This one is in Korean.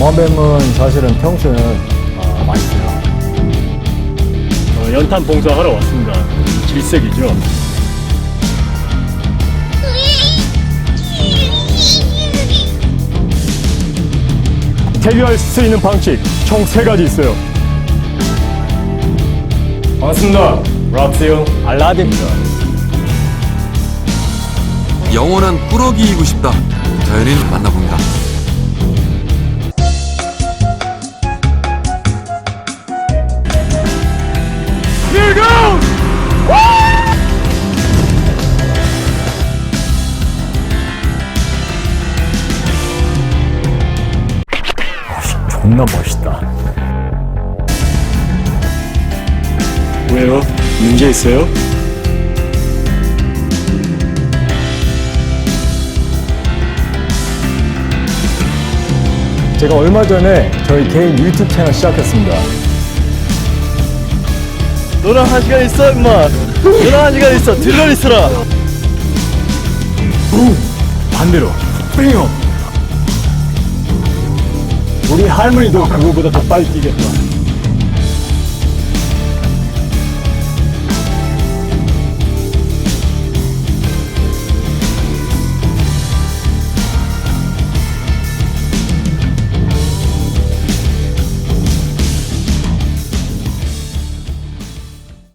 머뱀은 사실은 평소에는 아, 맛있어요. 어, 연탄 봉사하러 왔습니다. 질색이죠. 대비할 수 있는 방식 총 세 가지 있어요. 반갑습니다. 락스요 알라딘입니다. 영원한 꾸러기이고 싶다. 자연인 만나봅니다. 존나 멋있다. 왜요? 문제 있어요? 제가 얼마 전에 저희 개인 유튜브 채널 시작했습니다. 너랑 한 시간 있어 임마 너랑 한 시간 있어 들러 있어라 반대로 뺑요. 우리 할머니도 그거보다 더 빨리 뛰겠다.